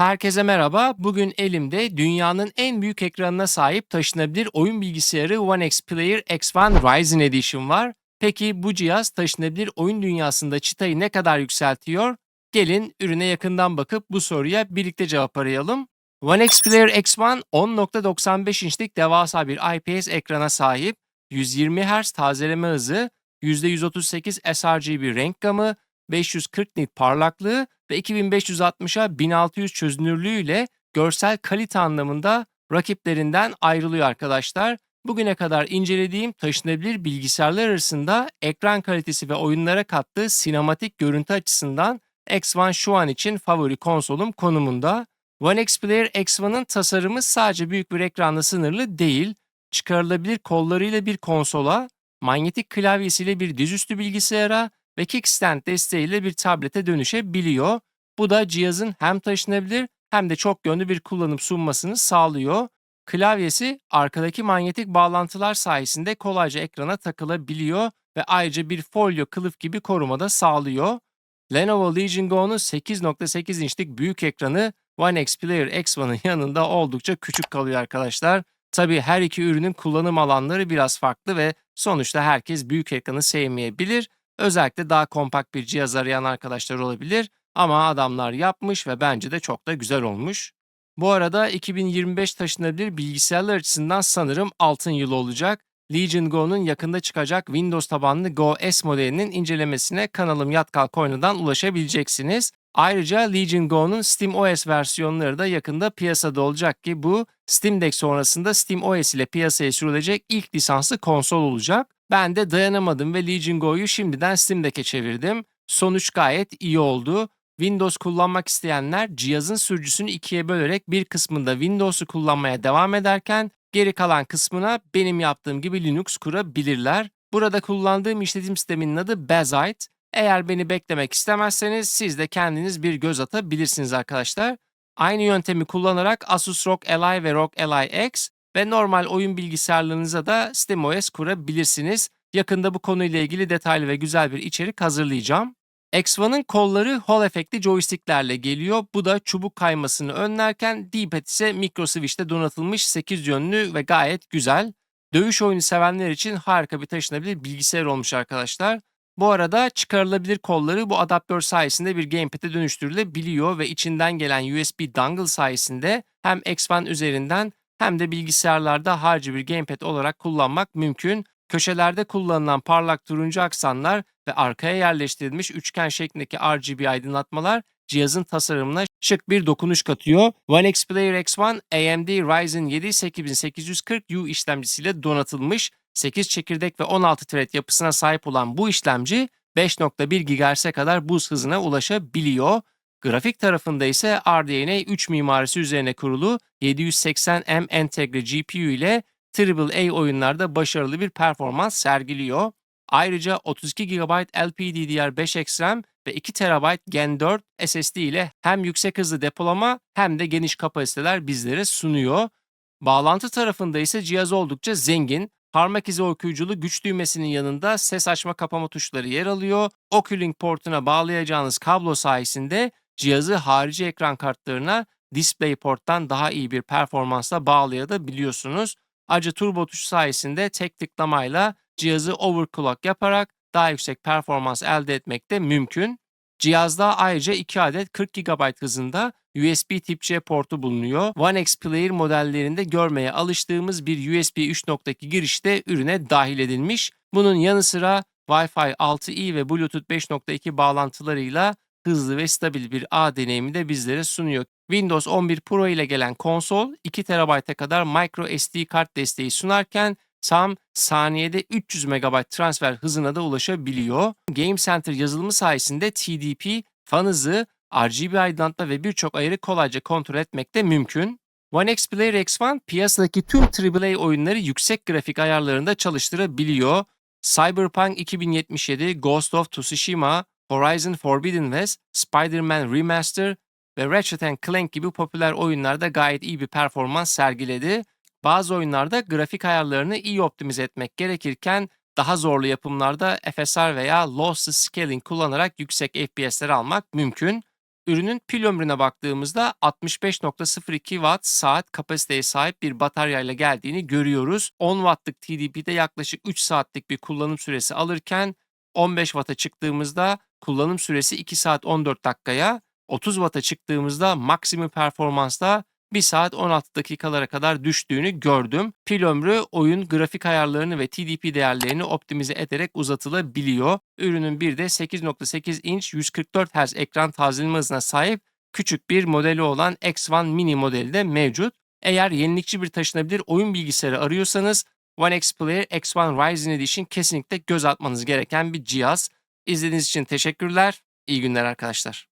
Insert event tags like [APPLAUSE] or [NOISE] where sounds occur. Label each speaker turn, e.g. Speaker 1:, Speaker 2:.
Speaker 1: Herkese merhaba. Bugün elimde dünyanın en büyük ekranına sahip taşınabilir oyun bilgisayarı One X Player X1 Ryzen Edition var. Peki bu cihaz taşınabilir oyun dünyasında çıtayı ne kadar yükseltiyor? Gelin ürüne yakından bakıp bu soruya birlikte cevap arayalım. One X Player X1 10.95 inçlik devasa bir IPS ekrana sahip, 120 Hz tazeleme hızı, %138 sRGB renk gamı, 540 nit parlaklığı ve 2560'a 1600 çözünürlüğüyle görsel kalite anlamında rakiplerinden ayrılıyor arkadaşlar. Bugüne kadar incelediğim taşınabilir bilgisayarlar arasında ekran kalitesi ve oyunlara kattığı sinematik görüntü açısından X1 şu an için favori konsolum konumunda. One X Player X1'ın tasarımı sadece büyük bir ekranla sınırlı değil, çıkarılabilir kollarıyla bir konsola, manyetik klavyesiyle bir dizüstü bilgisayara ve kickstand desteğiyle bir tablete dönüşebiliyor. Bu da cihazın hem taşınabilir hem de çok yönlü bir kullanım sunmasını sağlıyor. Klavyesi arkadaki manyetik bağlantılar sayesinde kolayca ekrana takılabiliyor ve ayrıca bir folyo kılıf gibi koruma da sağlıyor. Lenovo Legion Go'nun 8.8 inçlik büyük ekranı One X Player X1'ın [LAUGHS] yanında oldukça küçük kalıyor arkadaşlar. Tabii her iki ürünün kullanım alanları biraz farklı ve sonuçta herkes büyük ekranı sevmeyebilir. Özellikle daha kompakt bir cihaz arayan arkadaşlar olabilir ama adamlar yapmış ve bence de çok da güzel olmuş. Bu arada 2025 taşınabilir bilgisayarlar açısından sanırım altın yılı olacak. Legion Go'nun yakında çıkacak Windows tabanlı Go S modelinin incelemesine kanalım Yatkal Coin'dan ulaşabileceksiniz. Ayrıca Legion Go'nun Steam OS versiyonları da yakında piyasada olacak ki bu Steam Deck sonrasında Steam OS ile piyasaya sürülecek ilk lisanslı konsol olacak. Ben de dayanamadım ve Legion Go'yu şimdiden Steam Deck'e çevirdim. Sonuç gayet iyi oldu. Windows kullanmak isteyenler cihazın sürücüsünü ikiye bölerek bir kısmında Windows'u kullanmaya devam ederken geri kalan kısmına benim yaptığım gibi Linux kurabilirler. Burada kullandığım işletim sisteminin adı Bazite. Eğer beni beklemek istemezseniz siz de kendiniz bir göz atabilirsiniz arkadaşlar. Aynı yöntemi kullanarak Asus ROG Ally ve ROG Ally X ve normal oyun bilgisayarlarınıza da SteamOS kurabilirsiniz. Yakında bu konuyla ilgili detaylı ve güzel bir içerik hazırlayacağım. X1'ın kolları Hall efektli joysticklerle geliyor. Bu da çubuk kaymasını önlerken D-pad ise micro switch'te donatılmış 8 yönlü ve gayet güzel. Dövüş oyunu sevenler için harika bir taşınabilir bilgisayar olmuş arkadaşlar. Bu arada çıkarılabilir kolları bu adaptör sayesinde bir gamepad'e dönüştürülebiliyor ve içinden gelen USB dongle sayesinde hem X1 üzerinden hem de bilgisayarlarda harcı bir gamepad olarak kullanmak mümkün. Köşelerde kullanılan parlak turuncu aksanlar ve arkaya yerleştirilmiş üçgen şeklindeki RGB aydınlatmalar cihazın tasarımına şık bir dokunuş katıyor. One X Player X1 AMD Ryzen 7 8840U işlemcisiyle donatılmış 8 çekirdek ve 16 thread yapısına sahip olan bu işlemci 5.1 GHz'e kadar buz hızına ulaşabiliyor. Grafik tarafında ise RDNA 3 mimarisi üzerine kurulu 780M entegre GPU ile AAA oyunlarda başarılı bir performans sergiliyor. Ayrıca 32 GB LPDDR5X RAM ve 2 TB Gen 4 SSD ile hem yüksek hızlı depolama hem de geniş kapasiteler bizlere sunuyor. Bağlantı tarafında ise cihaz oldukça zengin. Parmak izi okuyuculu güç düğmesinin yanında ses açma kapama tuşları yer alıyor. Oculink portuna bağlayacağınız kablo sayesinde cihazı harici ekran kartlarına DisplayPort'tan daha iyi bir performansla bağlayabiliyorsunuz. Ayrıca turbo tuşu sayesinde tek tıklamayla cihazı overclock yaparak daha yüksek performans elde etmek de mümkün. Cihazda ayrıca 2 adet 40 GB hızında USB Tip-C portu bulunuyor. One X Player modellerinde görmeye alıştığımız bir USB 3.2 girişte ürüne dahil edilmiş. Bunun yanı sıra Wi-Fi 6E ve Bluetooth 5.2 bağlantılarıyla hızlı ve stabil bir ağ deneyimi de bizlere sunuyor. Windows 11 Pro ile gelen konsol 2 TB'e kadar micro SD kart desteği sunarken tam saniyede 300 MB transfer hızına da ulaşabiliyor. Game Center yazılımı sayesinde TDP, fan hızı, RGB aydınlatma ve birçok ayarı kolayca kontrol etmek de mümkün. One X Player X1 piyasadaki tüm AAA oyunları yüksek grafik ayarlarında çalıştırabiliyor. Cyberpunk 2077, Ghost of Tsushima, Horizon Forbidden West, Spider-Man Remaster ve Ratchet Clank gibi popüler oyunlarda gayet iyi bir performans sergiledi. Bazı oyunlarda grafik ayarlarını iyi optimize etmek gerekirken daha zorlu yapımlarda FSR veya Lossless Scaling kullanarak yüksek FPS'ler almak mümkün. Ürünün pil ömrüne baktığımızda 65.02 Watt saat kapasiteye sahip bir bataryayla geldiğini görüyoruz. 10 Watt'lık TDP'de yaklaşık 3 saatlik bir kullanım süresi alırken 15 Watt'a çıktığımızda kullanım süresi 2 saat 14 dakikaya, 30 Watt'a çıktığımızda maksimum performansla 1 saat 16 dakikalara kadar düştüğünü gördüm. Pil ömrü oyun grafik ayarlarını ve TDP değerlerini optimize ederek uzatılabiliyor. Ürünün bir de 8.8 inç 144 Hz ekran tazeleme hızına sahip küçük bir modeli olan X1 Mini modeli de mevcut. Eğer yenilikçi bir taşınabilir oyun bilgisayarı arıyorsanız One X Player X1 Ryzen Edition kesinlikle göz atmanız gereken bir cihaz. İzlediğiniz için teşekkürler. İyi günler arkadaşlar.